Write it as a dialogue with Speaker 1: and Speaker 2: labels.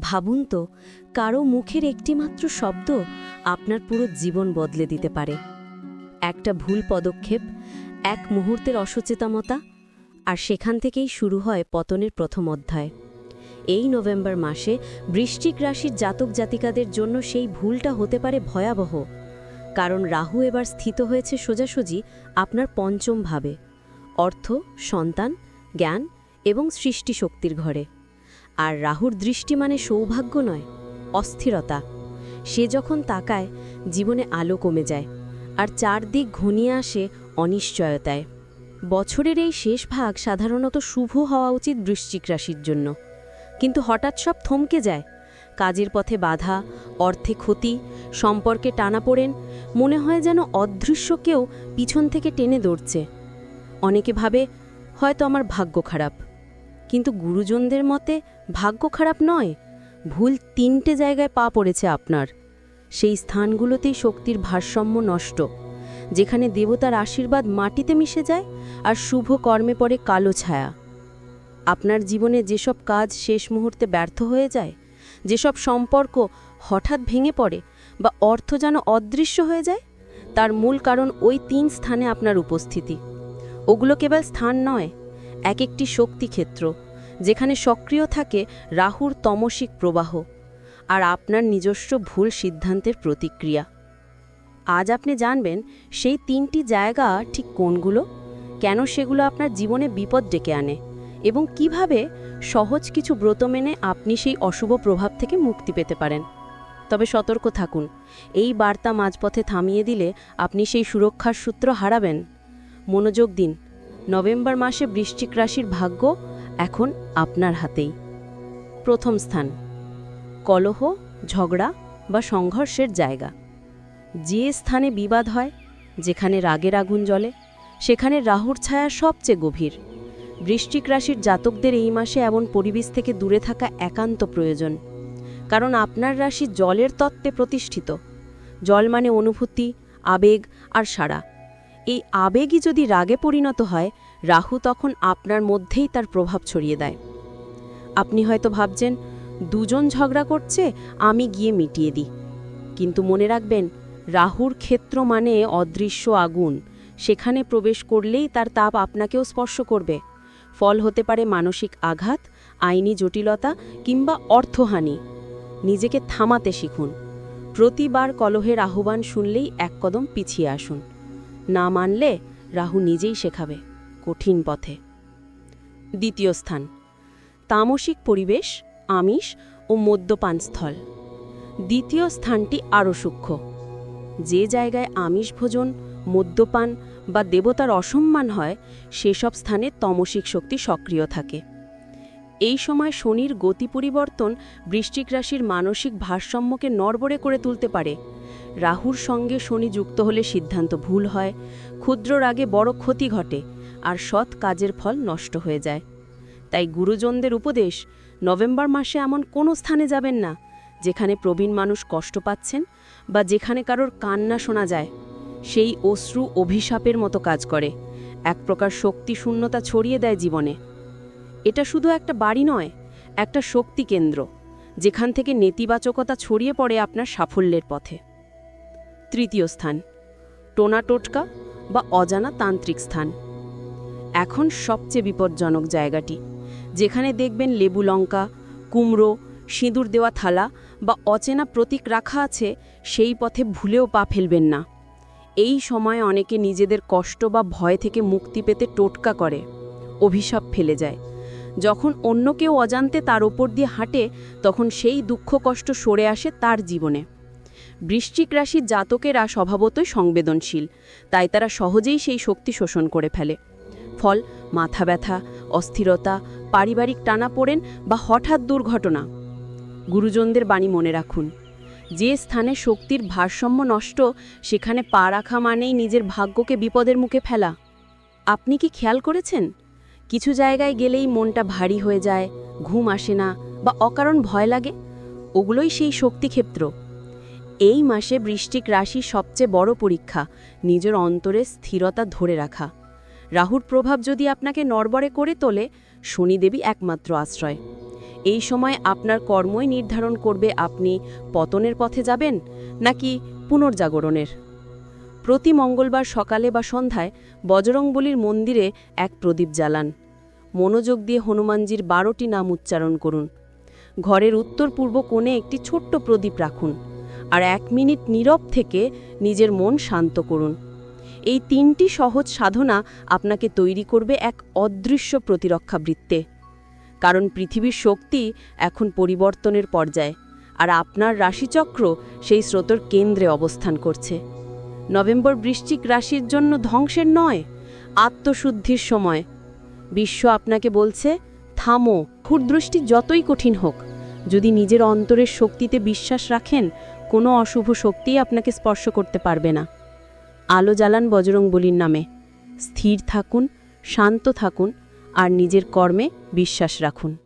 Speaker 1: ভাবুন তো, কারও মুখের একটিমাত্র শব্দ আপনার পুরো জীবন বদলে দিতে পারে। একটা ভুল পদক্ষেপ, এক মুহূর্তের অসচেতনতা, আর সেখান থেকেই শুরু হয় পতনের প্রথম অধ্যায়। এই নভেম্বর মাসে বৃষ্টিক রাশির জাতক জাতিকাদের জন্য সেই ভুলটা হতে পারে ভয়াবহ। কারণ রাহু এবার স্থিত হয়েছে সোজাসুজি আপনার পঞ্চম ভাবে। অর্থ, সন্তান, জ্ঞান এবং সৃষ্টি শক্তির ঘরে। আর রাহুর দৃষ্টি মানে সৌভাগ্য নয়, অস্থিরতা। সে যখন তাকায়, জীবনে আলো কমে যায়, আর চারদিক ঘনিয়ে আসে অনিশ্চয়তায়। বছরের এই শেষ ভাগ সাধারণত শুভ হওয়া উচিত বৃশ্চিক রাশির জন্য। কিন্তু হঠাৎ সব থমকে যায়। কাজের পথে বাধা, অর্থে ক্ষতি, সম্পর্কে টানাপোড়েন মনে হয় যেন অদৃশ্য কেউ পিছন থেকে টেনে দৌড়ছে অনেকে ভাবে, হয়তো আমার ভাগ্য খারাপ। কিন্তু গুরুজনদের মতে ভাগ্য খারাপ নয়। ভুল তিনটে জায়গায় পা পড়েছে আপনার। সেই স্থানগুলোতেই শক্তির ভারসাম্য নষ্ট। যেখানে দেবতার আশীর্বাদ মাটিতে মিশে যায় আর শুভ কর্মে পড়ে কালো ছায়া। আপনার জীবনে যেসব কাজ শেষ মুহূর্তে ব্যর্থ হয়ে যায়, যেসব সম্পর্ক হঠাৎ ভেঙে পড়ে বা অর্থ যেন অদৃশ্য হয়ে যায়, তার মূল কারণ ওই তিন স্থানে আপনার উপস্থিতি। ওগুলো কেবল স্থান নয় এক একটি শক্তিক্ষেত্র, যেখানে সক্রিয় থাকে রাহুর তমসিক প্রবাহ আর আপনার নিজস্ব ভুল সিদ্ধান্তের প্রতিক্রিয়া। আজ আপনি জানবেন সেই তিনটি জায়গা ঠিক কোনগুলো, কেন সেগুলো আপনার জীবনে বিপদ ডেকে আনে এবং কীভাবে সহজ কিছু ব্রত মেনে আপনি সেই অশুভ প্রভাব থেকে মুক্তি পেতে পারেন। তবে সতর্ক থাকুন, এই বার্তা মাঝপথে থামিয়ে দিলে আপনি সেই সুরক্ষার সূত্র হারাবেন। মনোযোগ দিন নভেম্বর মাসে বৃশ্চিক রাশির ভাগ্য এখন আপনার হাতেই। প্রথম স্থান, কলহ, ঝগড়া বা সংঘর্ষের জায়গা। যে স্থানে বিবাদ হয়, যেখানে রাগের আগুন জ্বলে, সেখানে রাহুর ছায়া সবচেয়ে গভীর। বৃশ্চিক রাশির জাতকদের এই মাসে এমন পরিবেশ থেকে দূরে থাকা একান্ত প্রয়োজন। কারণ আপনার রাশি জলের তত্ত্বে প্রতিষ্ঠিত। জল মানে অনুভূতি, আবেগ আর সাড়া। এই আবেগই যদি রাগে পরিণত হয়, রাহু তখন আপনার মধ্যেই তার প্রভাব ছড়িয়ে দেয়। আপনি হয়তো ভাবছেন, দুজন ঝগড়া করছে, আমি গিয়ে মিটিয়ে দিই। কিন্তু মনে রাখবেন, রাহুর ক্ষেত্র মানে অদৃশ্য আগুন। সেখানে প্রবেশ করলেই তার তাপ আপনাকেও স্পর্শ করবে। ফল হতে পারে মানসিক আঘাত, আইনি জটিলতা কিংবা অর্থহানি। নিজেকে থামাতে শিখুন। প্রতিবার কলহের আহ্বান শুনলেই এক কদম পিছিয়ে আসুন। না মানলে রাহু নিজেই শেখাবে কঠিন পথে। দ্বিতীয় স্থান, তামসিক পরিবেশ, আমিষ ও মদ্যপান স্থল। দ্বিতীয় স্থানটি আরও সূক্ষ্ম। যে জায়গায় আমিষ ভোজন, মদ্যপান বা দেবতার অসম্মান হয়, সেসব স্থানে তমসিক শক্তি সক্রিয় থাকে। এই সময় শনির গতি পরিবর্তন বৃশ্চিক রাশির মানসিক ভারসাম্যকে নড়বড়ে করে তুলতে পারে। রাহুর সঙ্গে শনি যুক্ত হলে সিদ্ধান্ত ভুল হয়, ক্ষুদ্র রাগে বড় ক্ষতি ঘটে আর সৎ কাজের ফল নষ্ট হয়ে যায়। তাই গুরুজনদের উপদেশ, নভেম্বর মাসে এমন কোনো স্থানে যাবেন না, যেখানে প্রবীণ মানুষ কষ্ট পাচ্ছেন বা যেখানে কারোর কান্না শোনা যায়। সেই অশ্রু অভিশাপের মতো কাজ করে, এক প্রকার শক্তি শূন্যতা ছড়িয়ে দেয় জীবনে। এটা শুধু একটা বাড়ি নয়, একটা শক্তি কেন্দ্র, যেখান থেকে নেতিবাচকতা ছড়িয়ে পড়ে আপনার সাফল্যের পথে। তৃতীয় স্থান, টোনা টোটকা বা অজানা তান্ত্রিক স্থান। এখন সবচেয়ে বিপজ্জনক জায়গাটি, যেখানে দেখবেন লেবু লঙ্কা, কুমড়ো, সিঁদুর দেওয়া থালা বা অচেনা প্রতীক রাখা আছে, সেই পথে ভুলেও পা ফেলবেন না। এই সময় অনেকে নিজেদের কষ্ট বা ভয় থেকে মুক্তি পেতে টোটকা করে, অভিশাপ ফেলে যায়। যখন অন্য কেউ অজান্তে তার ওপর দিয়ে হাঁটে, তখন সেই দুঃখ কষ্ট সরে আসে তার জীবনে। বৃশ্চিক রাশির জাতকেরা স্বভাবতই সংবেদনশীল, তাই তারা সহজেই সেই শক্তি শোষণ করে ফেলে। ফল, মাথা ব্যথা, অস্থিরতা, পারিবারিক টানাপোড়েন বা হঠাৎ দুর্ঘটনা। গুরুজনদের বাণী মনে রাখুন, যে স্থানে শক্তির ভারসাম্য নষ্ট, সেখানে পা রাখা মানেই নিজের ভাগ্যকে বিপদের মুখে ফেলা। আপনি কি খেয়াল করেছেন? কিছু জায়গায় গেলেই মনটা ভারী হয়ে যায়, ঘুম আসে না বা অকারণ ভয় লাগে। ওগুলোই সেই শক্তিক্ষেত্র। এই মাসে বৃষ্টিক রাশির সবচেয়ে বড় পরীক্ষা, নিজের অন্তরে স্থিরতা ধরে রাখা। রাহুর প্রভাব যদি আপনাকে নড়বড়ে করে তোলে শনিদেবী একমাত্র আশ্রয়। এই সময় আপনার কর্মই নির্ধারণ করবে আপনি পতনের পথে যাবেন নাকি পুনর্জাগরণের। প্রতি মঙ্গলবার সকালে বা সন্ধ্যায় বজরংবলির মন্দিরে এক প্রদীপ জ্বালান। মনোযোগ দিয়ে হনুমানজির বারোটি নাম উচ্চারণ করুন। ঘরের উত্তর পূর্ব কোণে একটি ছোট্ট প্রদীপ রাখুন। আর এক মিনিট নীরব থেকে নিজের মন শান্ত করুন। এই তিনটি সহজ সাধনা আপনাকে তৈরি করবে এক অদৃশ্য প্রতিরক্ষা বৃত্তে। কারণ পৃথিবীর শক্তি এখন পরিবর্তনের পর্যায়ে, আর আপনার রাশিচক্র সেই স্রোতর কেন্দ্রে অবস্থান করছে। নভেম্বর বৃশ্চিক রাশির জন্য ধ্বংসের নয়, আত্মশুদ্ধির সময়। বিশ্ব আপনাকে বলছে, থামো ক্ষুদ্রষ্টি যতই কঠিন হোক, যদি নিজের অন্তরের শক্তিতে বিশ্বাস রাখেন কোনো অশুভ শক্তি আপনাকে স্পর্শ করতে পারবে না। আলো জ্বালান বজরং বলির নামে। স্থির থাকুন, শান্ত থাকুন, আর নিজের কর্মে বিশ্বাস রাখুন।